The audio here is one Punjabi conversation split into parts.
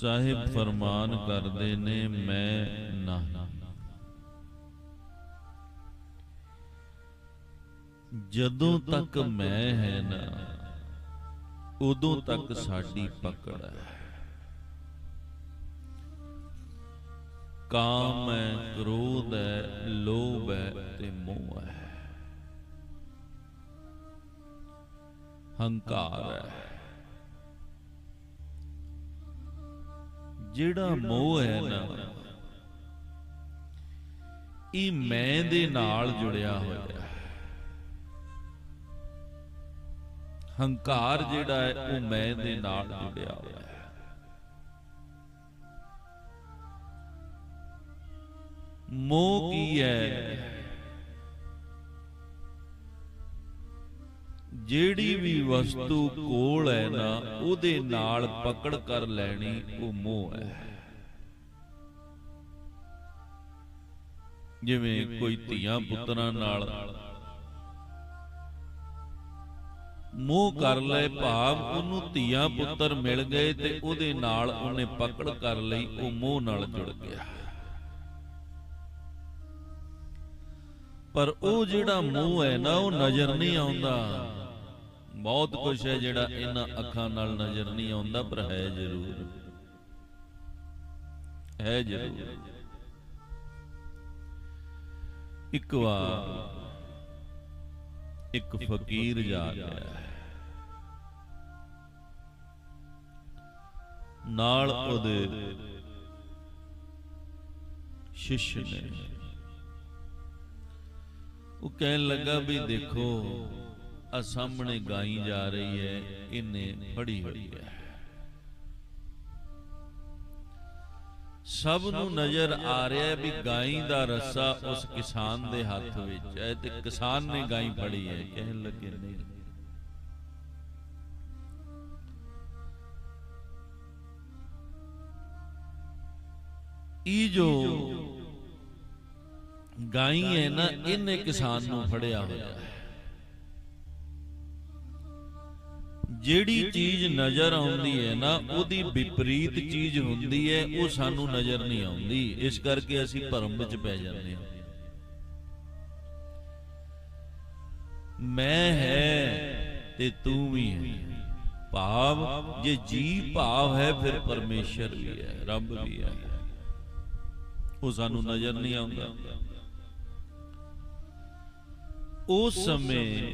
ਸਾਹਿਬ ਫਰਮਾਨ ਕਰਦੇ ਨੇ, ਮੈਂ ਨਹੀਂ। ਜਦੋਂ ਤੱਕ ਮੈਂ ਹੈ ਨਾ, ਉਦੋਂ ਤੱਕ ਸਾਡੀ ਪਕੜ ਹੈ। ਕਾਮ ਹੈ, ਕ੍ਰੋਧ ਹੈ, ਲੋਭ ਹੈ ਤੇ ਮੋਹ ਹੈ। ਹੰਕਾਰ ਹੈ। ਜਿਹੜਾ ਮੋਹ ਹੈ ਨਾ, ਇਹ ਮੈਂ ਦੇ ਨਾਲ ਜੁੜਿਆ ਹੋਇਆ ਹੰਕਾਰ ਜਿਹੜਾ ਹੈ, ਉਹ ਮੈਂ ਦੇ ਨਾਲ ਜੁੜਿਆ ਹੋਇਆ ਹੈ। ਮੋਹ ਕੀ ਹੈ? ਜਿਹੜੀ ਵੀ ਵਸਤੂ ਕੋਲ ਹੈ ਨਾ, ਉਹਦੇ ਨਾਲ ਪਕੜ ਕਰ ਲੈਣੀ, ਉਹ ਮੋਹ ਹੈ। ਜਿਵੇਂ ਕੋਈ ਧੀਆਂ ਪੁੱਤਰਾਂ ਨਾਲ ਮੋਹ ਕਰ ਲਏ, ਭਾਵ ਉਹਨੂੰ ਧੀਆਂ ਪੁੱਤਰ ਮਿਲ ਗਏ ਤੇ ਉਹਦੇ ਨਾਲ ਉਹਨੇ ਪਕੜ ਕਰ ਲਈ, ਉਹ ਮੋਹ ਨਾਲ ਜੁੜ ਗਿਆ। ਪਰ ਉਹ ਜਿਹੜਾ ਮੋਹ ਹੈ ਨਾ, ਉਹ ਨਜ਼ਰ ਨਹੀਂ ਆਉਂਦਾ। ਬਹੁਤ ਕੁਝ ਹੈ ਜਿਹੜਾ ਇਹਨਾਂ ਅੱਖਾਂ ਨਾਲ ਨਜ਼ਰ ਨਹੀਂ ਆਉਂਦਾ ਪਰ ਹੈ ਜ਼ਰੂਰ। ਹੈ ਜ਼ਰੂਰ। ਇੱਕ ਵਾਰ ਇੱਕ ਫਕੀਰ ਜਾ ਹੈ ਨਾਲ ਉਹਦੇ ਸ਼ਿਸ਼ ਨੇ। ਉਹ ਕਹਿਣ ਲੱਗਾ ਵੀ ਦੇਖੋ ਆ ਸਾਹਮਣੇ ਗਾਈ ਜਾ ਰਹੀ ਹੈ ਇਹਨੇ ਫੜੀ ਹੋਈ ਹੈ। ਸਭ ਨੂੰ ਨਜ਼ਰ ਆ ਰਿਹਾ ਵੀ ਗਾਈ ਦਾ ਰੱਸਾ ਉਸ ਕਿਸਾਨ ਦੇ ਹੱਥ ਵਿੱਚ ਹੈ ਤੇ ਕਿਸਾਨ ਨੇ ਗਾਈ ਫੜੀ ਹੈ, ਕਹਿਣ ਲੱਗੇ ਨਹੀਂ। ਇਹ ਜੋ ਗਾਈ ਹੈ ਨਾ ਇਹਨੇ ਕਿਸਾਨ ਨੂੰ ਫੜਿਆ ਹੋਇਆ ਹੈ। ਜਿਹੜੀ ਚੀਜ਼ ਨਜ਼ਰ ਆਉਂਦੀ ਹੈ ਨਾ ਉਹਦੀ ਵਿਪਰੀਤ ਚੀਜ਼ ਹੁੰਦੀ ਹੈ ਉਹ ਸਾਨੂੰ ਨਜ਼ਰ ਨਹੀਂ ਆਉਂਦੀ। ਇਸ ਕਰਕੇ ਅਸੀਂ ਭਰਮ ਵਿੱਚ ਪੈ ਜਾਂਦੇ ਹਾਂ। ਮੈਂ ਹੈ ਤੇ ਤੂੰ ਵੀ ਹੈ। ਭਾਵ ਜੇ ਜੀ ਭਾਵ ਹੈ ਫਿਰ ਪਰਮੇਸ਼ਰ ਵੀ ਹੈ ਰੱਬ ਵੀ ਹੈ। ਉਹ ਸਾਨੂੰ ਨਜ਼ਰ ਨਹੀਂ ਆਉਂਦਾ। ਉਸ ਸਮੇਂ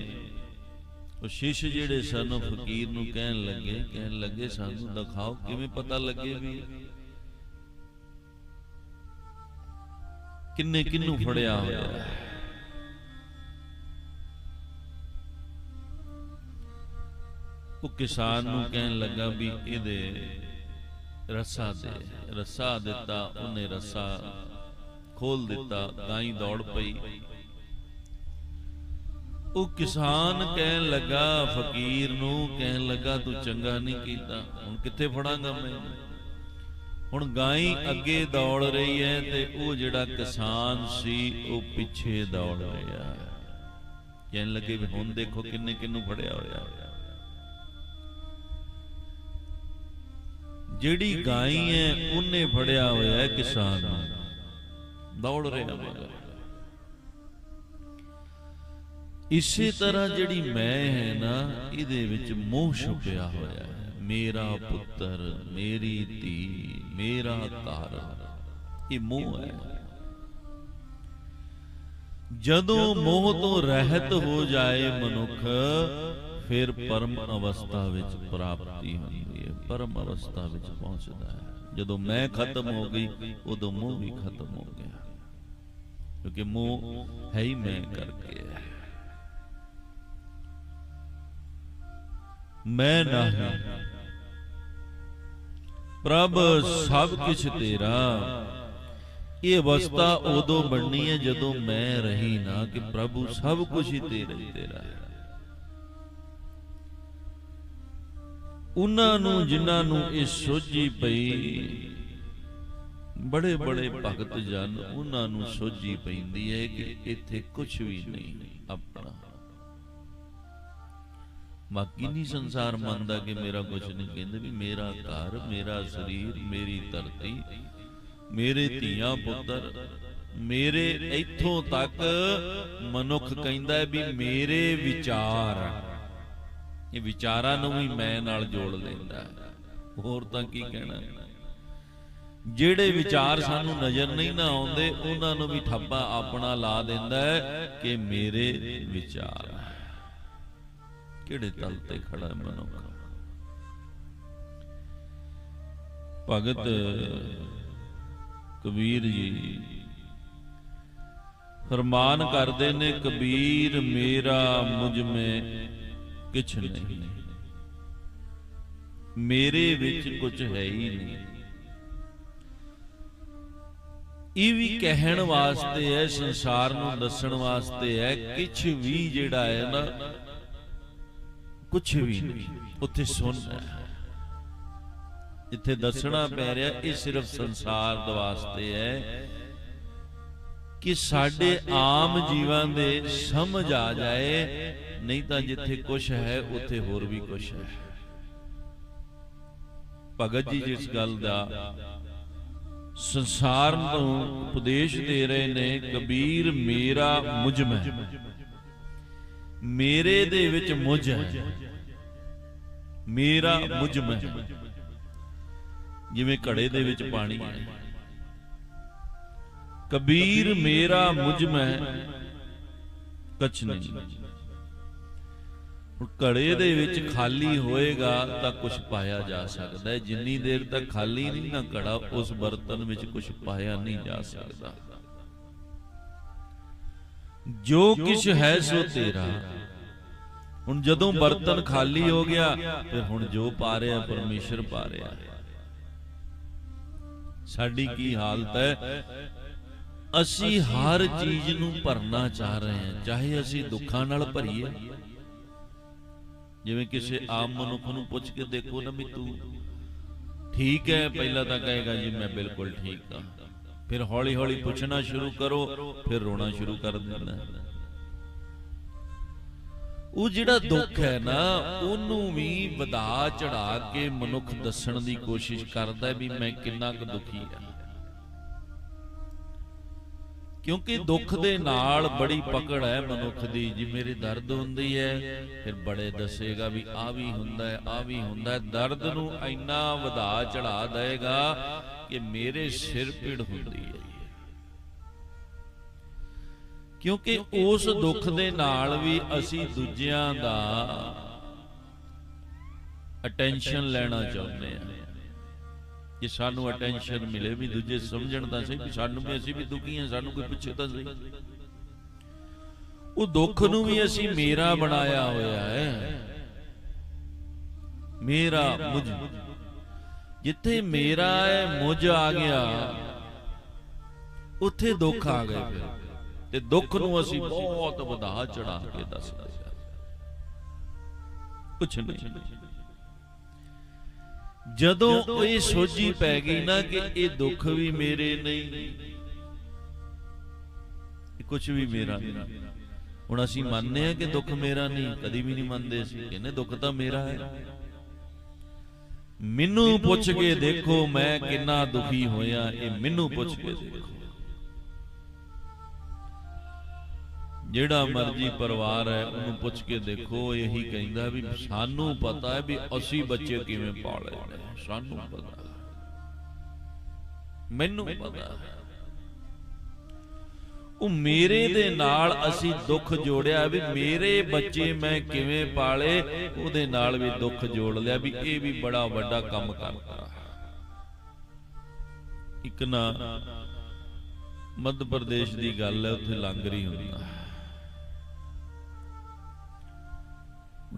ਉਹ ਸ਼ਿਸ਼ ਜਿਹੜੇ ਸਨ ਫਕੀਰ ਨੂੰ ਕਹਿਣ ਲੱਗੇ ਕਹਿਣ ਲੱਗੇ ਸਾਨੂੰ ਦਿਖਾਓ ਕਿਵੇਂ ਪਤਾ ਲੱਗੇ ਵੀ ਕਿੰਨੇ ਕਿੰਨੂੰ ਫੜਿਆ ਹੋਇਆ। ਉਹ ਕਿਸਾਨ ਨੂੰ ਕਹਿਣ ਲੱਗਾ ਵੀ ਇਹਦੇ ਰੱਸਾ ਦੇ ਰੱਸਾ ਦਿੱਤਾ ਉਹਨੇ ਰੱਸਾ ਖੋਲ ਦਿੱਤਾ ਗਾਈ ਦੌੜ ਪਈ। ਉਹ ਕਿਸਾਨ ਕਹਿਣ ਲੱਗਾ, ਫਕੀਰ ਨੂੰ ਕਹਿਣ ਲੱਗਾ, ਤੂੰ ਚੰਗਾ ਨਹੀਂ ਕੀਤਾ। ਹੁਣ ਕਿੱਥੇ ਫੜਾਂਗਾ ਮੈਂ? ਹੁਣ ਗਾਈ ਅੱਗੇ ਦੌੜ ਰਹੀ ਹੈ ਤੇ ਉਹ ਜਿਹੜਾ ਕਿਸਾਨ ਸੀ, ਉਹ ਪਿੱਛੇ ਦੌੜ ਰਿਹਾ। ਕਹਿਣ ਲੱਗੇ ਵੀ ਹੁਣ ਦੇਖੋ ਕਿੰਨੇ ਕਿੰਨੂੰ ਫੜਿਆ ਹੋਇਆ। ਜਿਹੜੀ ਗਾਈ ਹੈ, ਉਹਨੇ ਫੜਿਆ ਹੋਇਆ ਹੈ ਕਿਸਾਨ ਨੂੰ। ਦੌੜ ਰਿਹਾ ਮਗਰ। ਇਸੇ ਤਰ੍ਹਾਂ ਜਿਹੜੀ ਮੈਂ ਹੈ ਨਾ, ਇਹਦੇ ਵਿੱਚ ਮੋਹ ਛੁਪਿਆ ਹੋਇਆ ਹੈ। ਮੇਰਾ ਪੁੱਤਰ, ਮੇਰੀ ਧੀ, ਮੇਰਾ ਘਰ, ਇਹ ਮੋਹ ਹੈ। ਜਦੋਂ ਮੋਹ ਤੋਂ ਰਹਿਤ ਹੋ ਜਾਏ ਮਨੁੱਖ, ਫਿਰ ਪਰਮ ਅਵਸਥਾ ਵਿੱਚ ਪ੍ਰਾਪਤੀ ਹੁੰਦੀ ਹੈ। ਪਰਮ ਅਵਸਥਾ ਵਿੱਚ ਪਹੁੰਚਦਾ ਹੈ। ਜਦੋਂ ਮੈਂ ਖਤਮ ਹੋ ਗਈ, ਉਦੋਂ ਮੋਹ ਵੀ ਖਤਮ ਹੋ ਗਿਆ। ਕਿਉਂਕਿ ਮੋਹ ਹੈ ਹੀ ਮੈਂ ਕਰਕੇ ਹੈ ਮੈਂ ਨਹੀਂ। ਪ੍ਰਭ, ਸਭ ਕੁਝ ਤੇਰਾ। ਇਹ ਅਵਸਥਾ ਉਦੋਂ ਬਣਨੀ ਹੈ ਜਦੋਂ ਮੈਂ ਰਹੀ ਨਾ ਕਿ ਪ੍ਰਭੂ ਸਭ ਕੁਝ ਹੀ ਤੇਰਾ ਤੇਰਾ ਉਹਨਾਂ ਨੂੰ, ਜਿਨ੍ਹਾਂ ਨੂੰ ਇਹ ਸੋਝੀ ਪਈ, ਬੜੇ ਬੜੇ ਭਗਤ ਜਨ, ਉਹਨਾਂ ਨੂੰ ਸੋਝੀ ਪੈਂਦੀ ਹੈ ਕਿ ਇੱਥੇ ਕੁਝ ਵੀ ਨਹੀਂ, ਆਪਣਾ। ਬਾਕੀ ਨਹੀਂ ਸੰਸਾਰ ਮੰਨਦਾ ਕਿ ਮੇਰਾ ਕੁਝ ਨਹੀਂ ਕਹਿੰਦੇ ਵੀ ਮੇਰਾ ਘਰ ਮੇਰਾ ਸਰੀਰ ਮੇਰੀ ਧਰਤੀ ਮੇਰੇ ਧੀਆਂ ਪੁੱਤਰ ਮੇਰੇ ਇੱਥੋਂ ਤੱਕ ਮਨੁੱਖ ਕਹਿੰਦਾ ਹੈ ਵੀ ਮੇਰੇ ਵਿਚਾਰ ਇਹ ਵਿਚਾਰਾਂ ਨੂੰ ਵੀ ਮੈਂ ਨਾਲ ਜੋੜ ਲੈਂਦਾ। ਹੋਰ ਤਾਂ ਕੀ ਕਹਿਣਾ? ਜਿਹੜੇ ਵਿਚਾਰ ਸਾਨੂੰ ਨਜ਼ਰ ਨਹੀਂ ਨਾ ਆਉਂਦੇ ਉਹਨਾਂ ਨੂੰ ਵੀ ਠੱਪਾ ਆਪਣਾ ਲਾ ਦਿੰਦਾ ਹੈ ਕਿ ਮੇਰੇ ਵਿਚਾਰ। ਕਿਹੜੇ ਤਲ ਤੇ ਖੜਾ ਹੈ ਮਨੁੱਖ? ਭਗਤ ਕਬੀਰ ਜੀ, ਫਰਮਾਨ ਕਰਦੇ ਨੇ, ਕਬੀਰ ਮੇਰਾ ਮੁਝ ਮੇ ਕਿਛ ਨਹੀਂ। ਮੇਰੇ ਵਿੱਚ ਕੁਝ ਹੈ ਹੀ ਨਹੀਂ। ਇਹ ਵੀ ਕਹਿਣ ਵਾਸਤੇ ਹੈ, ਸੰਸਾਰ ਨੂੰ ਦੱਸਣ ਵਾਸਤੇ ਹੈ, ਕਿਛ ਵੀ ਜਿਹੜਾ ਹੈ ਨਾ ਕੁਛ ਵੀ ਉੱਥੇ ਸੁਣ ਹੈ। ਦੱਸਣਾ ਪੈ ਰਿਹਾ, ਇਹ ਸਿਰਫ ਸੰਸਾਰ ਦੇ ਵਾਸਤੇ ਹੈ ਕਿ ਸਾਡੇ ਆਮ ਜੀਵਾਂ ਦੇ ਸਮਝ ਆ ਜਾਏ, ਨਹੀਂ ਤਾਂ ਜਿੱਥੇ ਕੁਛ ਹੈ, ਉੱਥੇ ਹੋਰ ਵੀ ਕੁਛ ਹੈ। ਭਗਤ ਜੀ ਜਿਸ ਗੱਲ ਦਾ ਸੰਸਾਰ ਨੂੰ ਉਪਦੇਸ਼ ਦੇ ਰਹੇ ਨੇ, ਕਬੀਰ ਮੇਰਾ ਮੁਜਮ। ਹੈ ਮੇਰੇ ਦੇ ਵਿੱਚ ਮੁਝ ਹੈ। ਮੇਰਾ ਮੁਝ ਮੈਂ ਜਿਵੇਂ ਘੜੇ ਦੇ ਵਿੱਚ ਪਾਣੀ ਹੈ। ਕਬੀਰ ਮੇਰਾ ਮੁਝ ਮੈਂ ਕਛ ਨਹੀਂ। ਹੁਣ ਘੜੇ ਦੇ ਵਿੱਚ ਖਾਲੀ ਹੋਏਗਾ ਤਾਂ ਕੁਝ ਪਾਇਆ ਜਾ ਸਕਦਾ ਹੈ। ਜਿੰਨੀ ਦੇਰ ਤੱਕ ਖਾਲੀ ਨਹੀਂ ਨਾ ਘੜਾ, ਉਸ ਬਰਤਨ ਵਿੱਚ ਕੁਝ ਪਾਇਆ ਨਹੀਂ ਜਾ ਸਕਦਾ। ਜੋ ਕਿਛ ਹੈ ਸੋ ਤੇਰਾ। ਹੁਣ ਜਦੋਂ ਬਰਤਨ ਖਾਲੀ ਹੋ ਗਿਆ, ਫਿਰ ਹੁਣ ਜੋ ਪਾ ਰਿਹਾ ਪਰਮੇਸ਼ਰ ਪਾ ਰਿਹਾ। ਸਾਡੀ ਕੀ ਹਾਲਤ ਹੈ? ਅਸੀਂ ਹਰ ਚੀਜ਼ ਨੂੰ ਭਰਨਾ ਚਾਹ ਰਹੇ ਹਾਂ, ਚਾਹੇ ਅਸੀਂ ਦੁੱਖਾਂ ਨਾਲ ਭਰੀਏ। ਜਿਵੇਂ ਕਿਸੇ ਆਮ ਮਨੁੱਖ ਨੂੰ ਪੁੱਛ ਕੇ ਦੇਖੋ ਨਾ ਵੀ ਤੂੰ ਠੀਕ ਹੈ, ਪਹਿਲਾਂ ਤਾਂ ਕਹੇਗਾ ਜੀ, ਮੈਂ ਬਿਲਕੁਲ ਠੀਕ ਹਾਂ। ਫਿਰ ਹੌਲੀ ਹੌਲੀ ਪੁੱਛਣਾ ਸ਼ੁਰੂ ਕਰੋ, ਫਿਰ ਰੋਣਾ ਸ਼ੁਰੂ ਕਰ ਦਿੰਦਾ ਉਹ ਜਿਹੜਾ ਦੁੱਖ ਹੈ ਨਾ, ਉਹਨੂੰ ਵੀ ਵਧਾ ਚੜਾ ਕੇ ਮਨੁੱਖ ਦੱਸਣ ਦੀ ਕੋਸ਼ਿਸ਼ ਕਰਦਾ ਵੀ ਮੈਂ ਕਿੰਨਾ ਕੁ ਦੁਖੀ ਹਾਂ। ਕਿਉਂਕਿ ਦੁੱਖ ਦੇ ਨਾਲ ਬੜੀ ਪਕੜ ਹੈ ਮਨੁੱਖ ਦੀ, ਜੀ ਮੇਰੇ ਦਰਦ ਹੁੰਦੀ ਹੈ, ਫਿਰ ਬੜੇ ਦੱਸੇਗਾ ਵੀ ਆ ਵੀ ਹੁੰਦਾ ਹੈ ਆ ਵੀ ਹੁੰਦਾ ਹੈ, ਦਰਦ ਨੂੰ ਇੰਨਾ ਵਧਾ ਚੜਾ ਦੇਗਾ ਕਿ ਮੇਰੇ ਸਿਰ ਪੀੜ ਹੁੰਦੀ ਹੈ। ਕਿਉਂਕਿ ਉਸ ਦੁੱਖ ਦੇ ਨਾਲ ਵੀ ਅਸੀਂ ਦੂਜਿਆਂ ਦਾ ਅਟੈਂਸ਼ਨ ਲੈਣਾ ਚਾਹੁੰਦੇ ਹਾਂ। ਕਿ ਸਾਨੂੰ ਅਟੈਂਸ਼ਨ ਮਿਲੇ ਵੀ ਦੂਜੇ ਸਮਝਣ ਤਾਂ ਸਹੀ ਸਾਨੂੰ ਵੀ ਅਸੀਂ ਵੀ ਦੁਖੀ ਹਾਂ ਸਾਨੂੰ ਕੋਈ ਪੁੱਛੇ ਤਾਂ ਸਹੀ। ਉਹ ਦੁੱਖ ਨੂੰ ਵੀ ਅਸੀਂ ਮੇਰਾ ਬਣਾਇਆ ਹੋਇਆ ਹੈ। ਮੇਰਾ ਮੁਝ ਜਿੱਥੇ ਮੇਰਾ ਹੈ ਮੁਝ ਆ ਗਿਆ ਉੱਥੇ ਦੁੱਖ ਆ ਗਏ। ਫਿਰ ਤੇ ਦੁੱਖ ਨੂੰ ਅਸੀਂ ਬਹੁਤ ਵਧਾ ਚੜਾ ਕੇ ਦੱਸਦੇ ਹਾਂ ਕੁਛ ਨਹੀਂ। ਜਦੋਂ ਇਹ ਸੋਝੀ ਪੈ ਗਈ ਨਾ ਕਿ ਇਹ ਦੁੱਖ ਵੀ ਮੇਰੇ ਨਹੀਂ ਇਹ ਕੁਝ ਵੀ ਮੇਰਾ ਨਹੀਂ। ਹੁਣ ਅਸੀਂ ਮੰਨਦੇ ਹਾਂ ਕਿ ਦੁੱਖ ਮੇਰਾ ਨਹੀਂ ਕਦੀ ਵੀ ਨਹੀਂ ਮੰਨਦੇ ਸੀ ਕਹਿੰਦੇ ਦੁੱਖ ਤਾਂ ਮੇਰਾ ਹੈ। ਮੈਨੂੰ ਪੁੱਛ ਕੇ ਦੇਖੋ ਮੈਂ ਕਿੰਨਾ ਦੁਖੀ ਹੋਇਆ ਇਹ ਮੈਨੂੰ ਪੁੱਛ ਕੇ ਦੇਖੋ। ਜਿਹੜਾ ਮਰਜ਼ੀ ਪਰਿਵਾਰ ਹੈ ਉਹਨੂੰ ਪੁੱਛ ਕੇ ਦੇਖੋ ਇਹੀ ਕਹਿੰਦਾ ਵੀ ਸਾਨੂੰ ਪਤਾ ਹੈ ਵੀ ਅਸੀਂ ਬੱਚੇ ਕਿਵੇਂ ਪਾਲੇ ਸਾਨੂੰ ਪਤਾ ਮੈਨੂੰ ਪਤਾ ਹੈ। ਉਹ ਮੇਰੇ ਦੇ ਨਾਲ ਅਸੀਂ ਦੁੱਖ ਜੋੜਿਆ ਵੀ ਮੇਰੇ ਬੱਚੇ ਮੈਂ ਕਿਵੇਂ ਪਾਲੇ ਉਹਦੇ ਨਾਲ ਵੀ ਦੁੱਖ ਜੋੜ ਲਿਆ ਵੀ ਇਹ ਵੀ ਬੜਾ ਵੱਡਾ ਕੰਮ ਕਰਦਾ। ਇੱਕ ਨਾ ਮੱਧ ਪ੍ਰਦੇਸ਼ ਦੀ ਗੱਲ ਹੈ ਉੱਥੇ ਲੰਗਰੀ ਹੁੰਦਾ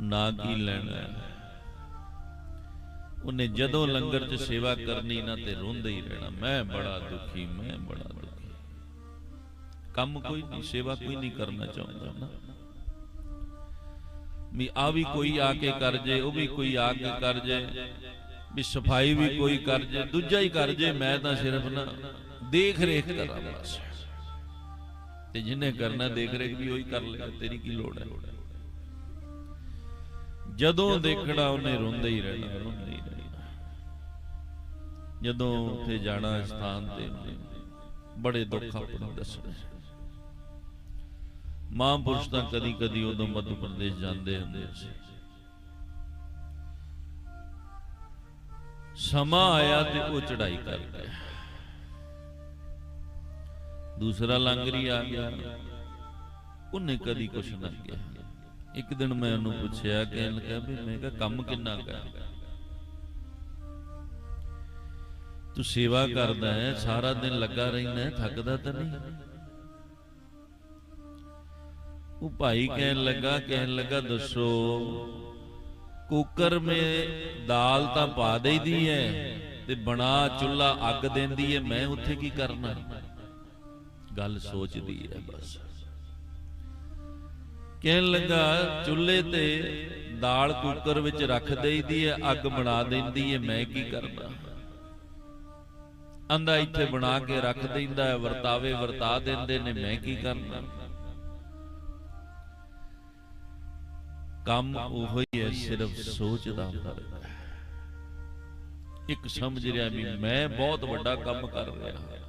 ਨਾ ਕੀ ਲੈਣਾ ਉਹਨੇ ਜਦੋਂ ਲੰਗਰ 'ਚ ਸੇਵਾ ਕਰਨੀ ਨਾ ਤੇ ਰੋਂਦਾ ਹੀ ਰਹਿਣਾ। ਮੈਂ ਬੜਾ ਦੁਖੀ ਮੈਂ ਬੜਾ ਕੰਮ ਕੋਈ ਨਹੀਂ ਸੇਵਾ ਕੋਈ ਨਹੀਂ ਕਰਨਾ ਚਾਹੁੰਦਾ ਨਾ। ਵੀ ਆ ਵੀ ਕੋਈ ਆ ਕੇ ਕਰ ਜੇ ਉਹ ਵੀ ਕੋਈ ਆ ਕੇ ਕਰ ਜੇ। ਵੀ ਸਫ਼ਾਈ ਵੀ ਕੋਈ ਕਰ ਜੇ ਦੂਜਾ ਹੀ ਕਰ ਜੇ ਮੈਂ ਤਾਂ ਸਿਰਫ ਨਾ ਦੇਖ ਰੇਖ ਕਰਾਂ ਬਸ। ਤੇ ਜਿਹਨੇ ਕਰਨਾ ਦੇਖ ਰੇਖ ਵੀ ਉਹੀ ਕਰ ਲੇਗਾ ਤੇਰੀ ਕੀ ਲੋੜ ਹੈ? ਜਦੋਂ ਦੇਖਣਾ ਉਹਨੇ ਰੋਂਦਾ ਹੀ ਰਹਿਣਾ ਰੋਂਦਾ ਹੀ ਰਹਿਣਾ। ਜਦੋਂ ਉੱਥੇ ਜਾਣਾ ਸਥਾਨ ਤੇ ਬੜੇ ਦੁੱਖ ਆਪਣੇ ਦੱਸਣੇ। ਮਹਾਂਪੁਰਸ਼ ਤਾਂ ਕਦੀ ਕਦੀ ਉਦੋਂ ਮੱਧ ਪ੍ਰਦੇਸ਼ ਜਾਂਦੇ ਹੁੰਦੇ ਸੀ। ਸਮਾਂ ਆਇਆ ਤੇ ਉਹ ਚੜਾਈ ਕਰ ਗਿਆ ਦੂਸਰਾ ਲੰਗਰੀ ਆ ਗਿਆ। ਉਹਨੇ ਕਦੀ ਕੁਛ ਨਾ ਕਿਹਾ। ਇੱਕ ਦਿਨ ਮੈਂ ਉਹਨੂੰ ਪੁੱਛਿਆ ਕਹਿਣ ਲੱਗਾ ਵੀ ਮੈਂ ਕਿਹਾ ਕੰਮ ਕਿੰਨਾ ਕਰ ਤੂੰ ਸੇਵਾ ਕਰਦਾ ਹੈ ਸਾਰਾ ਦਿਨ ਲੱਗਾ ਰਹਿੰਦਾ ਥੱਕਦਾ ਤਾਂ ਨਹੀਂ। ਉਹ ਭਾਈ ਕਹਿਣ ਲੱਗਾ ਕਹਿਣ ਲੱਗਾ ਦੱਸੋ। ਕੁੱਕਰ ਮੇ ਦਾਲ ਤਾਂ ਪਾ ਦੇਈਦੀ ਹੈ ਤੇ ਬਣਾ ਚੁੱਲਾ ਅੱਗ ਦਿੰਦੀ ਹੈ ਮੈਂ ਉੱਥੇ ਕੀ ਕਰਨਾ? ਗੱਲ ਸੋਚਦੀ ਹੈ ਬਸ। ਕਹਿਣ ਲੱਗਾ ਚੁੱਲ੍ਹੇ ਤੇ ਦਾਲ ਕੁੱਕਰ ਵਿੱਚ ਰੱਖ ਦੇਈਦੀ ਹੈ ਅੱਗ ਬਣਾ ਦਿੰਦੀ ਹੈ ਮੈਂ ਕੀ ਕਰਨਾ? ਅੰਦਾ ਇੱਥੇ ਬਣਾ ਕੇ ਰੱਖ ਦਿੰਦਾ ਹੈ ਵਰਤਾਵੇ ਵਰਤਾ ਦਿੰਦੇ ਨੇ ਮੈਂ ਕੀ ਕਰਨਾ? ਕੰਮ ਉਹੋ ਹੀ ਹੈ ਸਿਰਫ ਸੋਚ ਦਾ ਫ਼ਰਕ ਹੈ। ਇੱਕ ਸਮਝ ਰਿਹਾ ਵੀ ਮੈਂ ਬਹੁਤ ਵੱਡਾ ਕੰਮ ਕਰ ਰਿਹਾ ਹਾਂ।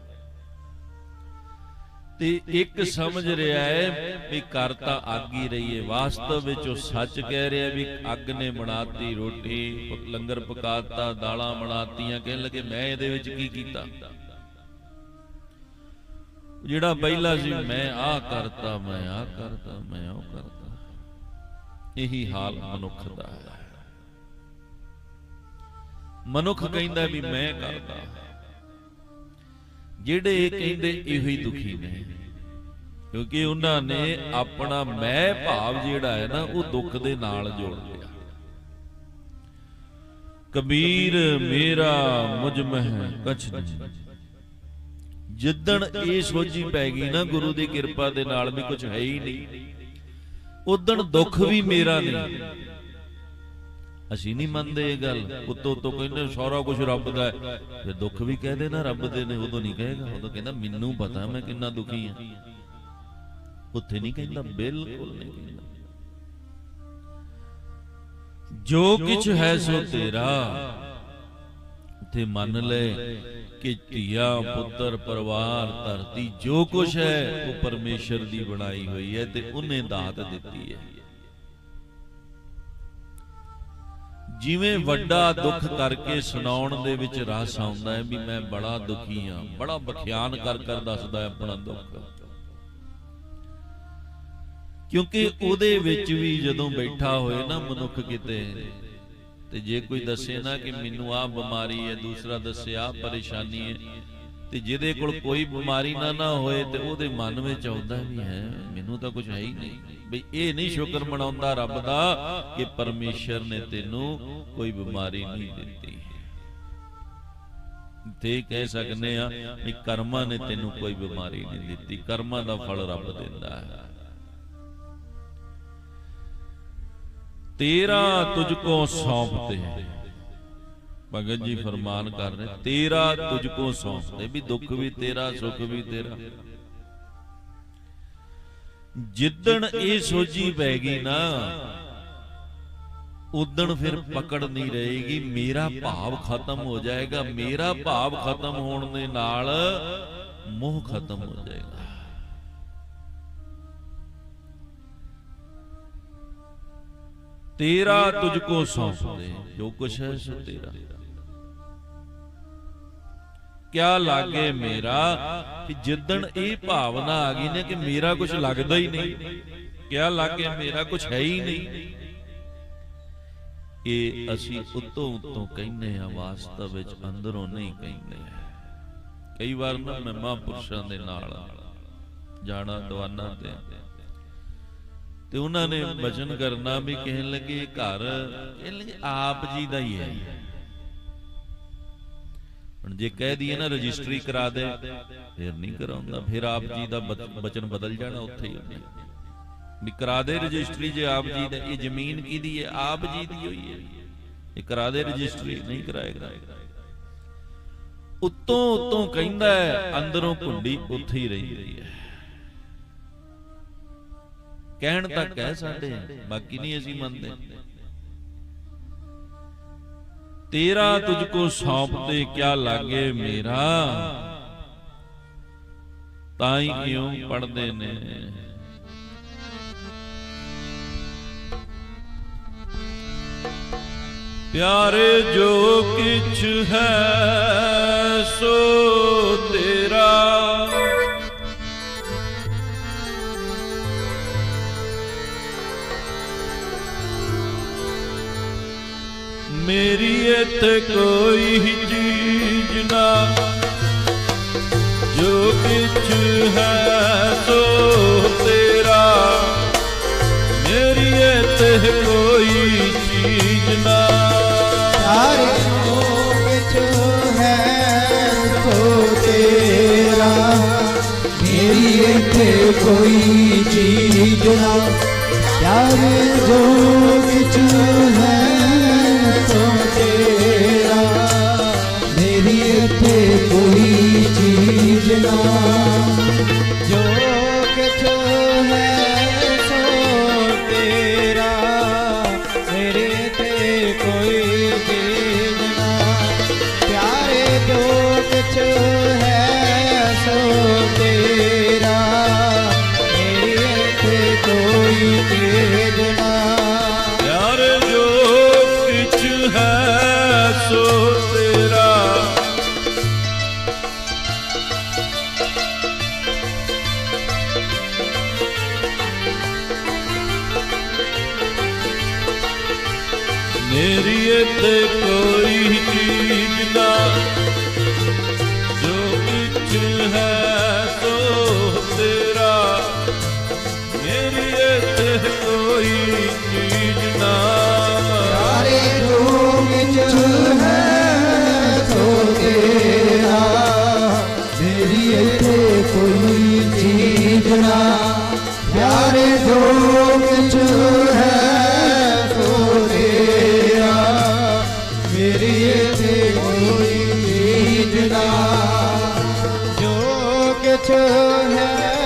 ਤੇ ਇੱਕ ਸਮਝ ਰਿਹਾ ਹੈ ਵੀ ਕਰ ਤਾਂ ਅੱਗ ਹੀ ਰਹੀ ਹੈ। ਵਾਸਤਵ ਵਿੱਚ ਉਹ ਸੱਚ ਕਹਿ ਰਿਹਾ ਵੀ ਅੱਗ ਨੇ ਬਣਾਤੀ ਰੋਟੀ ਲੰਗਰ ਪਕਾਤਾ ਦਾਲਾਂ ਬਣਾਤੀਆਂ। ਕਹਿਣ ਲੱਗੇ ਮੈਂ ਇਹਦੇ ਵਿੱਚ ਕੀ ਕੀਤਾ? ਜਿਹੜਾ ਪਹਿਲਾ ਸੀ ਮੈਂ ਆਹ ਕਰਤਾ ਮੈਂ ਆਹ ਕਰਤਾ ਮੈਂ ਉਹ ਕਰਤਾ। ਇਹੀ ਹਾਲ ਮਨੁੱਖ ਦਾ ਹੈ। ਮਨੁੱਖ ਕਹਿੰਦਾ ਵੀ ਮੈਂ ਕਰਦਾ। ਜਿਹੜੇ ਕਹਿੰਦੇ ਇਹੋ ਹੀ ਦੁਖੀ ਨੇ, ਕਿਉਂਕਿ ਉਹਨਾਂ ਨੇ ਆਪਣਾ ਮੈਂ ਭਾਵ ਜਿਹੜਾ ਹੈ ਨਾ, ਉਹ ਦੁੱਖ ਦੇ ਨਾਲ ਜੋੜ ਲਿਆ। ਕਬੀਰ, ਮੇਰਾ ਮੁਝ ਮਹਿ ਕਛ ਨਹੀਂ। ਜਿੱਦਣ ਇਹ ਸੋਝੀ ਪੈ ਗਈ ਨਾ, ਗੁਰੂ ਦੀ ਕਿਰਪਾ ਦੇ ਨਾਲ ਵੀ ਕੁਝ ਹੈ ਹੀ ਨਹੀਂ। ਉਦਣ ਦੁੱਖ ਵੀ ਮੇਰਾ ਨਹੀਂ। ਅਸੀਂ ਨਹੀਂ ਮੰਨਦੇ ਇਹ ਗੱਲ। ਉੱਤੋਂ ਉੱਤੋਂ ਕਹਿੰਦੇ ਸਾਰਾ ਕੁਝ ਰੱਬ ਦਾ ਹੈ। ਫਿਰ ਦੁੱਖ ਵੀ ਕਹਦੇ ਨਾ ਰੱਬ ਦੇ ਨੇ ਉਦੋਂ ਨਹੀਂ ਕਹੇਗਾ। ਉਦੋਂ ਕਹਿੰਦਾ ਮੈਨੂੰ ਪਤਾ ਮੈਂ ਕਿੰਨਾ ਦੁਖੀ ਹਾਂ। ਉੱਥੇ ਨਹੀਂ ਕਹਿੰਦਾ ਬਿਲਕੁਲ ਨਹੀਂ ਕਹਿੰਦਾ। ਜੋ ਕੁਝ ਹੈ ਸੋ ਤੇਰਾ। ਉੱਥੇ ਮੰਨ ਲੈ ਕਿ ਧੀਆ ਪੁੱਤਰ ਪਰਿਵਾਰ ਧਰਤੀ ਜੋ ਕੁਝ ਹੈ ਉਹ ਪਰਮੇਸ਼ਰ ਦੀ ਬਣਾਈ ਹੋਈ ਹੈ ਤੇ ਉਹਨੇ ਦਾਤ ਦਿੱਤੀ ਹੈ। ਜਿਵੇਂ ਵੱਡਾ ਦੁੱਖ ਕਰਕੇ ਸੁਣਾਉਣ ਦੇ ਵਿੱਚ ਰਸ ਆਉਂਦਾ ਹੈ ਵੀ ਮੈਂ ਬੜਾ ਦੁਖੀ ਹਾਂ ਬੜਾ ਬਖਿਆਨ ਕਰ ਕਰ ਦੱਸਦਾ ਹੈ ਆਪਣਾ ਦੁੱਖ ਕਿਉਂਕਿ ਉਹਦੇ ਵਿੱਚ ਵੀ ਜਦੋਂ ਬੈਠਾ ਹੋਏ ਨਾ ਮਨੁੱਖ ਕਿਤੇ ਤੇ ਜੇ ਕੋਈ ਦੱਸੇ ਨਾ ਕਿ ਮੈਨੂੰ ਆਹ ਬਿਮਾਰੀ ਹੈ, ਦੂਸਰਾ ਦੱਸੇ ਆਹ ਪਰੇਸ਼ਾਨੀ ਹੈ, ਤੇ ਜਿਹਦੇ ਕੋਲ ਕੋਈ ਬਿਮਾਰੀ ਨਾ ਨਾ ਹੋਏ ਤੇ ਉਹਦੇ ਮਨ ਵਿੱਚ ਆਉਂਦਾ ਵੀ ਹੈ, ਮੈਨੂੰ ਤਾਂ ਕੁਝ ਹੈ ਹੀ ਨਹੀਂ। ਬਈ ਇਹ ਨਹੀਂ ਸ਼ੁਕਰ ਮਨਾਉਂਦਾ ਰੱਬ ਦਾ ਕਿ ਪਰਮੇਸ਼ਰ ਨੇ ਤੈਨੂੰ ਕੋਈ ਬਿਮਾਰੀ ਨਹੀਂ ਦਿੱਤੀ। ਤੇ ਕਹਿ ਸਕਨੇ ਆ ਵੀ ਕਰਮਾਂ ਨੇ ਤੈਨੂੰ ਕੋਈ ਬਿਮਾਰੀ ਨਹੀਂ ਦਿੱਤੀ, ਕਰਮਾਂ ਦਾ ਫਲ ਰੱਬ ਦਿੰਦਾ ਹੈ। ਤੇਰਾ ਤੁਝ ਕੋ ਸੌਂਪਤੇ ਭਗਤ ਜੀ ਫਰਮਾਨ ਕਰ ਰਹੇ, ਤੇਰਾ ਤੁਝ ਕੋ ਸੌਂਪਤੇ ਵੀ ਦੁੱਖ ਵੀ ਤੇਰਾ, ਸੁੱਖ ਵੀ ਤੇਰਾ। ਜਿੱਦਣ ਇਹ ਸੋਝੀ ਪੈ ਗਈ ਨਾ, ਉਦਣ ਫਿਰ ਪਕੜ ਨਹੀਂ ਰਹੇਗੀ, ਮੇਰਾ ਭਾਵ ਖਤਮ ਹੋ ਜਾਏਗਾ, ਮੇਰਾ ਭਾਵ ਖਤਮ ਹੋਣ ਦੇ ਨਾਲ ਮੋਹ ਖਤਮ ਹੋ ਜਾਏਗਾ। ਤੇਰਾ ਤੁਝ ਕੋ ਸੌਂਪਦੇ ਜੋ ਕੁਛ ਹੈ ਸੋ ਤੇਰਾ। ਕਿਆ ਲਾਗੇ ਮੇਰਾ ਕਿ ਜਿੱਦਣ ਇਹ ਭਾਵਨਾ ਆ ਗਈ ਨੇ ਕਿ ਮੇਰਾ ਕੁਝ ਲੱਗਦਾ ਹੀ ਨਹੀਂ, ਕਿਆ ਲਾਗੇ ਮੇਰਾ ਕੁਝ ਹੈ ਹੀ ਨਹੀਂ। ਇਹ ਅਸੀਂ ਉਤੋਂ ਉਤੋਂ ਕਹਿੰਦੇ ਆ ਵਾਸਤਵ ਵਿੱਚ ਅੰਦਰੋਂ ਨਹੀਂ ਕਹਿੰਦੇ ਕਈ ਵਾਰ ਨਾ ਮੈਂ ਮਹਾਂਪੁਰਸ਼ਾਂ ਦੇ ਨਾਲ, ਜਾਣਾ ਦਵਾਨਾ ਤੇ। ਤੇ ਉਹਨਾਂ ਨੇ ਬਚਨ ਕਰਨਾ ਵੀ ਕਹਿਣ ਲੱਗੇ, ਘਰ, ਕਹਿਣ ਲੱਗੇ, ਆਪ ਜੀ ਦਾ ਹੀ ਹੈ। ਹੁਣ ਜੇ ਕਹਿ ਦਈਏ ਨਾ, ਰਜਿਸਟਰੀ ਕਰਾ ਦੇ, ਫਿਰ ਨਹੀਂ ਕਰਾਉਂਦਾ। ਫਿਰ ਆਪ ਜੀ ਦਾ ਬਚਨ ਬਦਲ ਜਾਣਾ ਉੱਥੇ ਹੀ ਉਹਨੇ ਵੀ ਕਰਾ ਦੇ ਰਜਿਸਟਰੀ ਜੇ ਆਪ ਜੀ ਦਾ, ਇਹ ਜ਼ਮੀਨ ਕਿਹਦੀ ਹੈ? ਆਪ ਜੀ ਦੀ ਹੋਈ ਹੈ। ਇਹ ਕਰਾ ਦੇ ਰਜਿਸਟਰੀ, ਨਹੀਂ ਕਰਾਏਗਾ ਉੱਤੋਂ ਉੱਤੋਂ ਕਹਿੰਦਾ ਅੰਦਰੋਂ ਘੁੰਡੀ ਉੱਥੇ ਹੀ ਰਹਿੰਦੀ ਹੈ। ਕਹਿਣ ਤਾਂ ਕਹਿ ਸਕਦੇ ਸਾਡੇ ਬਾਕੀ ਨਹੀਂ ਅਸੀਂ ਮੰਨਦੇ। ਤੇਰਾ ਤੁਝ ਕੋ ਸੌਂਪ ਤੇ ਕਿਆ ਲਾਗੇ ਮੇਰਾ? ਤਾਂ ਹੀ ਕਿਉਂ ਪੜਦੇ ਨੇ। ਪਿਆਰੇ ਜੋ ਕਿਛ ਹੈ ਸੋ ਤੇਰਾ ਮੇਰੀ ਇੱਥੇ ਕੋਈ ਚੀਜ਼ ਨਾ। ਜੋ ਕਿਛ ਹੈ ਤੋ ਤੇਰਾ। ਮੇਰੀ ਇੱਥੇ ਕੋਈ ਚੀਜ਼ ਨਾ। ਹੈ ਤੇਰਾ। ਮੇਰੀ ਕੋਈ ਚੀਜ਼ ਨਾ। ਯਾਰ ਜੋ ਕਿਛ ਹੈ Regina. છો હે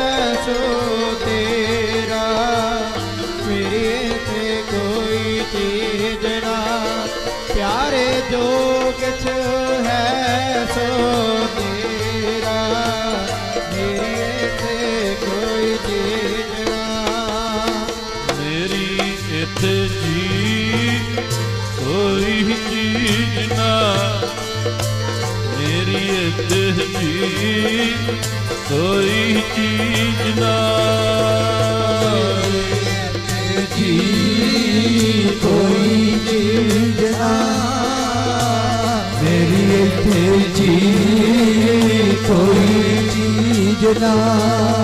না।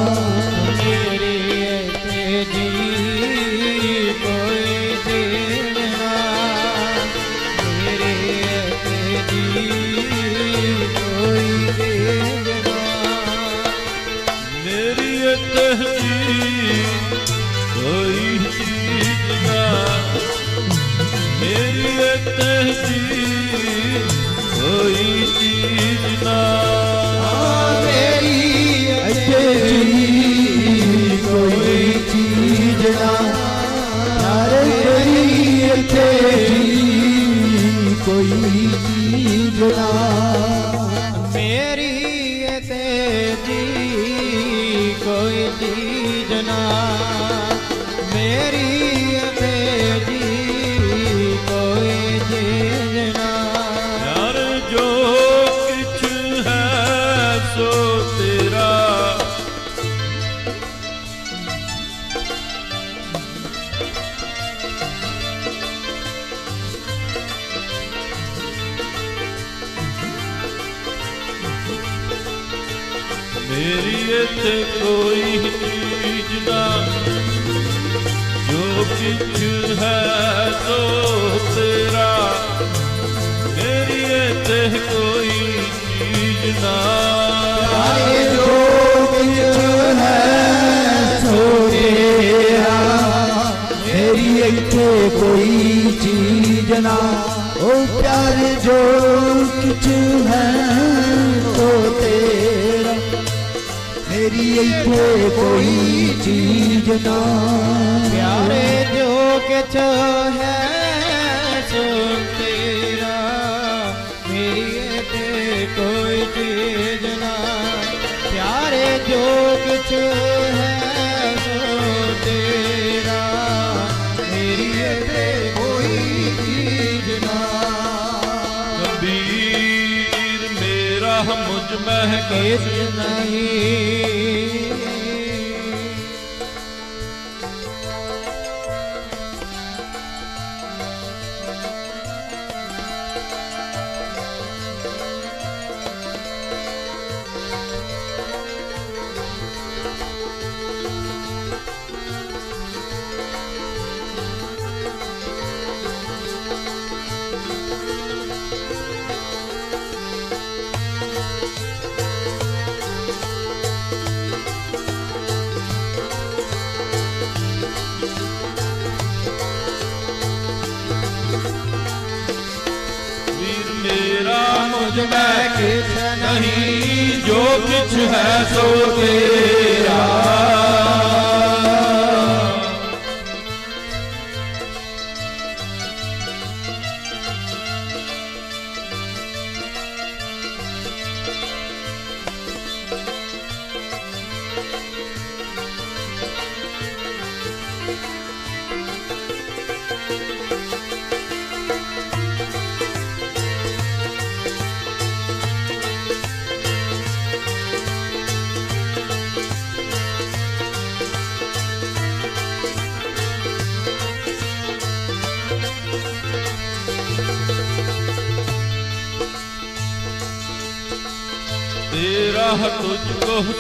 ਕੋਈ ਚੀਜ਼ ਨਾ। ਪਿਆਰੇ ਜੋ ਕਿਛ ਹੈ ਸੋ ਤੇਰਾ। ਮੇਰੀ ਤੇ ਕੋਈ ਚੀਜ਼ ਨਾ। ਕਬੀਰ ਮੇਰਾ ਮੁਝ ਮਹਿ ਕਿਸ ਨਹੀਂ ਮੁਝ ਮੈਂ ਮੈਂ ਨਹੀਂ ਜੋ ਕਿਛ ਹੈ ਸੋ ਤੇਰਾ।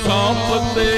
ਸੌਂਪਤੇ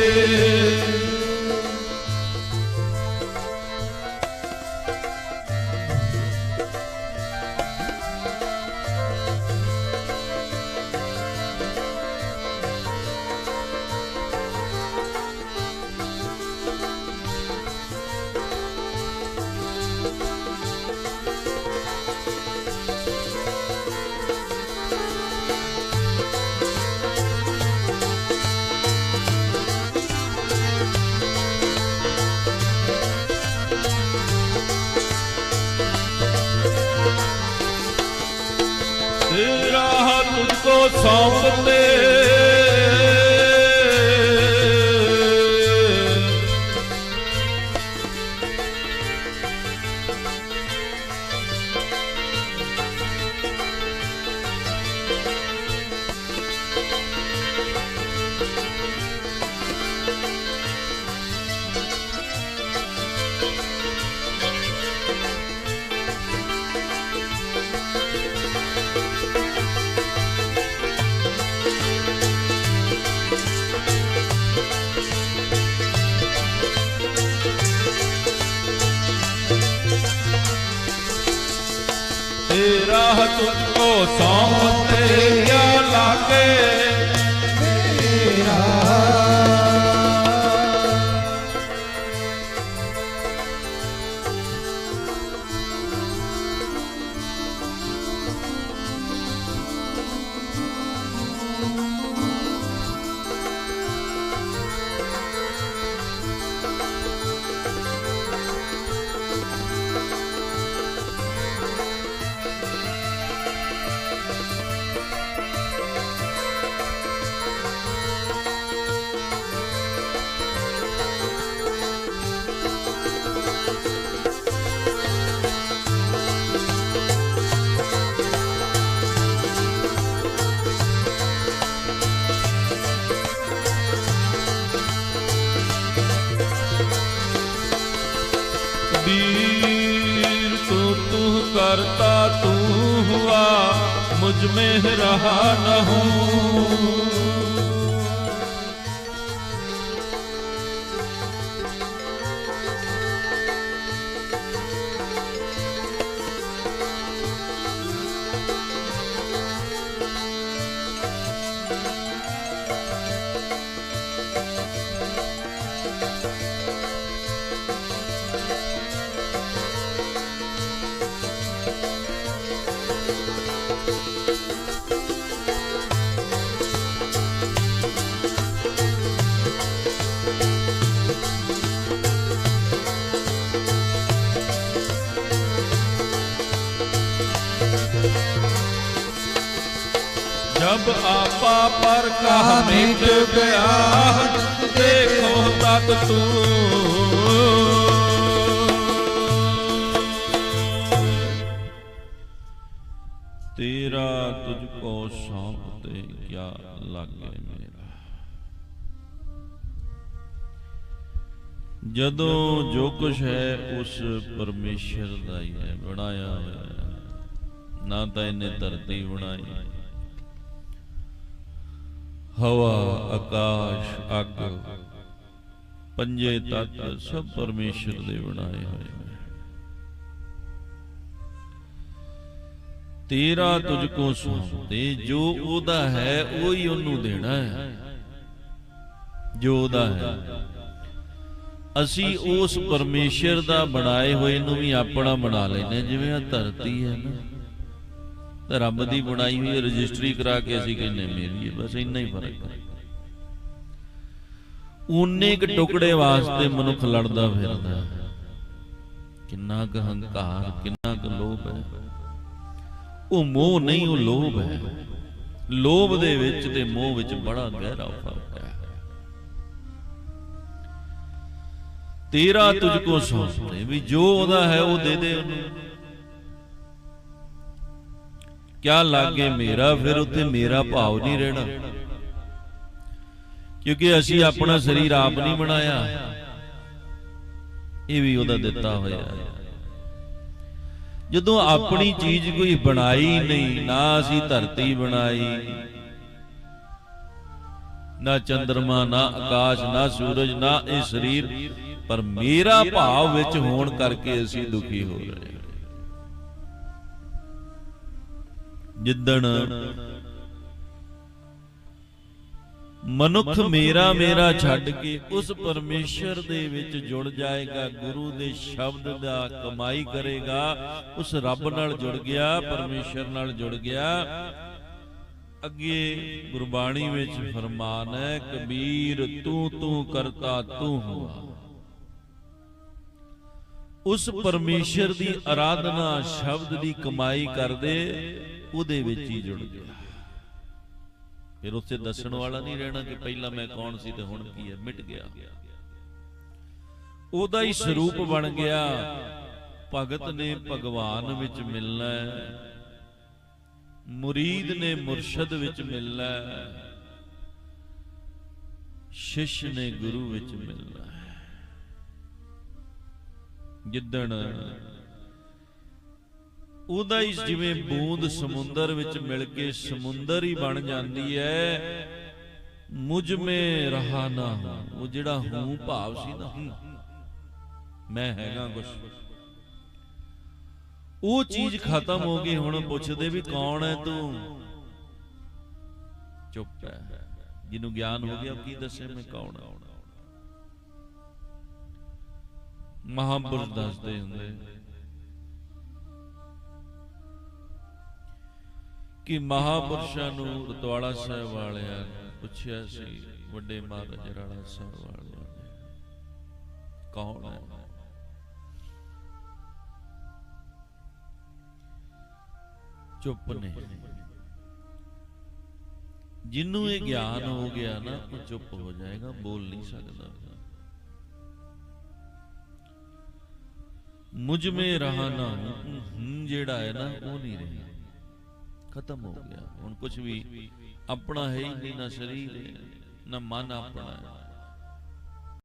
मुझ में रहा न हूँ ਜਬ ਆਪਾ ਪਰ ਕਹ ਮਿਟ ਗਿਆ ਦੇਖੋ ਤਤ ਤੂੰ। ਤੇਰਾ ਤੁਝ ਕੋ ਸੌਂਪ ਤੇ ਕਿਆ ਲਾਗੇ ਮੇਰਾ। ਜਦੋਂ ਜੋ ਕੁਛ ਹੈ, ਉਸ ਪਰਮੇਸ਼ਰ ਦਾ ਹੀ ਹੈ, ਬਣਾਇਆ ਹੋਇਆ। ਨਾ ਤਾਂ ਇਹਨੇ ਧਰਤੀ ਬਣਾਈ ਹਵਾ, ਆਕਾਸ਼, ਅੱਗ। ਪੰਜੇ ਤੱਤ ਸਭ ਪਰਮੇਸ਼ਰ ਦੇ ਬਣਾਏ ਹੋਏ ਨੇ। ਤੇਰਾ ਤੁਝ ਕੋ ਸੌਂਪਦੇ ਜੋ ਉਹਦਾ ਹੈ, ਉਹੀ ਉਹਨੂੰ ਦੇਣਾ ਹੈ। ਜੋ ਉਹਦਾ ਹੈ। ਅਸੀਂ ਉਸ ਪਰਮੇਸ਼ਰ ਦਾ ਬਣਾਏ ਹੋਏ ਨੂੰ ਵੀ ਆਪਣਾ ਬਣਾ ਲੈਨੇ ਜਿਵੇਂ ਆ ਧਰਤੀ ਹੈ ਨਾ। ਤਾਂ ਰੱਬ ਦੀ ਬਣਾਈ ਹੋਈ ਰਜਿਸਟਰੀ ਕਰਾ ਕੇ ਅਸੀਂ ਕਹਿੰਨੇ ਮੇਰੀ ਬਸ ਇੰਨਾ ਹੀ ਫ਼ਰਕ ਹੈ। ਉਨੇ ਕ ਟੁਕੜੇ ਵਾਸਤੇ ਮਨੁੱਖ ਲੜਦਾ ਫਿਰਦਾ ਕਿੰਨਾ ਕੁ ਹੰਕਾਰ, ਕਿੰਨਾ ਕੁ ਲੋਭ ਹੈ। ਉਹ ਮੋਹ ਨਹੀਂ, ਉਹ ਲੋਭ ਹੈ। ਲੋਭ ਦੇ ਵਿੱਚ ਤੇ ਮੋਹ ਵਿੱਚ ਬੜਾ ਗਹਿਰਾ ਫ਼ਰਕ ਹੈ। ਤੇਰਾ ਤੁਝ ਕੋ ਸੌਂਪਦੇ ਵੀ ਜੋ ਉਹਦਾ ਹੈ, ਉਹ ਦੇ ਦੇ ਉਹਨੂੰ। ਕਿਆ ਲਾਗੇ ਮੇਰਾ, ਫਿਰ ਉੱਤੇ ਮੇਰਾ ਭਾਵ ਨਹੀਂ ਰਹਿਣਾ। ਕਿਉਂਕਿ ਅਸੀਂ ਆਪਣਾ ਸਰੀਰ ਆਪ ਨਹੀਂ ਬਣਾਇਆ, ਇਹ ਵੀ ਉਹਦਾ ਦਿੱਤਾ ਹੋਇਆ ਹੈ। ਜਦੋਂ ਆਪਣੀ ਚੀਜ਼ ਕੋਈ ਬਣਾਈ ਨਹੀਂ, ਨਾ ਅਸੀਂ ਧਰਤੀ ਬਣਾਈ, ਨਾ ਚੰ드ਰਮਾ ਨਾ ਆਕਾਸ਼, ਨਾ ਸੂਰਜ, ਨਾ ਇਹ ਸਰੀਰ, ਪਰ ਮੇਰਾ ਭਾਵ ਵਿੱਚ ਹੋਣ ਕਰਕੇ ਅਸੀਂ ਦੁਖੀ ਹੋ ਰਹੇ ਜਿੱਦਣ ਮਨੁੱਖ ਮੇਰਾ ਮੇਰਾ ਛੱਡ ਕੇ ਉਸ ਪਰਮੇਸ਼ਰ ਦੇ ਵਿੱਚ ਜੁੜ ਜਾਏਗਾ, ਗੁਰੂ ਦੇ ਸ਼ਬਦ ਦਾ ਕਮਾਈ ਕਰੇਗਾ, ਉਸ ਰੱਬ ਨਾਲ ਜੁੜ ਗਿਆ, ਪਰਮੇਸ਼ਰ ਨਾਲ ਜੁੜ ਗਿਆ। ਅੱਗੇ ਗੁਰਬਾਣੀ ਵਿੱਚ ਫਰਮਾਨ ਹੈ, ਕਬੀਰ ਤੂੰ ਤੂੰ ਕਰਤਾ, ਤੂੰ ਹੁਆ ਉਸ ਪਰਮੇਸ਼ਰ ਦੀ ਆਰਾਧਨਾ ਸ਼ਬਦ ਦੀ ਕਮਾਈ ਕਰਦੇ ਉਹਦੇ ਵਿੱਚ ਹੀ ਜੁੜ ਗਿਆ। ਫਿਰ ਉੱਥੇ ਦੱਸਣ ਵਾਲਾ ਨਹੀਂ ਰਹਿਣਾ ਕਿ ਪਹਿਲਾਂ ਮੈਂ ਕੌਣ ਸੀ ਤੇ ਹੁਣ ਕੀ ਹੈ? ਮਿਟ ਗਿਆ। ਉਹਦਾ ਹੀ ਸਰੂਪ ਬਣ ਗਿਆ। ਭਗਤ ਨੇ ਭਗਵਾਨ ਵਿੱਚ ਮਿਲਣਾ ਹੈ। ਮੁਰੀਦ ਨੇ ਮੁਰਸ਼ਦ ਵਿੱਚ ਮਿਲਣਾ ਹੈ। ਸ਼ਿਸ਼ ਨੇ ਗੁਰੂ ਵਿੱਚ ਮਿਲਣਾ ਹੈ। ਜਿੱਦਣ ਉਹਦਾ ਹੀ ਜਿਵੇਂ ਬੂੰਦ ਸਮੁੰਦਰ ਵਿੱਚ ਮਿਲ ਕੇ ਸਮੁੰਦਰ ਹੀ ਬਣ ਜਾਂਦੀ ਹੈ, ਮੁਝ ਮੇ ਰਹਾ ਨਾ ਉਹ ਜਿਹੜਾ ਹੂੰ ਭਾਵ ਸੀ ਨਾ ਮੈਂ ਹੈਗਾ ਕੁਛ। ਉਹ ਚੀਜ਼ ਖਤਮ ਹੋ ਗਈ, ਹੁਣ ਪੁੱਛਦੇ ਵੀ ਕੌਣ ਹੈ ਤੂੰ? ਚੁੱਪ ਹੈ। ਜਿਹਨੂੰ ਗਿਆਨ ਹੋ ਗਿਆ ਕੀ ਦੱਸੇ ਮੈਂ ਕੌਣ ਹਾਂ? ਮਹਾਂਪੁਰਸ਼ ਦੱਸਦੇ ਹੁੰਦੇ। ਕਿ ਮਹਾਪੁਰਸ਼ਾਂ ਨੂੰ ਰਤਵਾੜਾ ਸਾਹਿਬ ਵਾਲਿਆਂ ਨੇ ਪੁੱਛਿਆ ਸੀ ਵੱਡੇ ਮਹਾਰਾਜ ਰਾਣਾ ਸਾਹਿਬ ਵਾਲਿਆਂ ਨੇ ਕੌਣ ਹੈ? ਚੁੱਪ ਨੇ। ਜਿੰਨੂੰ ਇਹ ਗਿਆਨ ਹੋ ਗਿਆ ਨਾ ਉਹ ਚੁੱਪ ਹੋ ਜਾਏਗਾ ਬੋਲ ਨਹੀਂ ਸਕਦਾ। ਮੁਝ ਮੇ ਰਹਾ ਨਾ ਹੂੰ ਜਿਹੜਾ ਹੈ ਨਾ ਉਹ ਨਹੀਂ ਰਿਹਾ। ਖਤਮ ਹੋ ਗਿਆ। ਹੁਣ ਕੁਝ ਵੀ ਆਪਣਾ ਹੈ ਹੀ ਨਹੀਂ, ਨਾ ਸਰੀਰ ਹੈ, ਨਾ ਮਨ ਆਪਣਾ ਹੈ।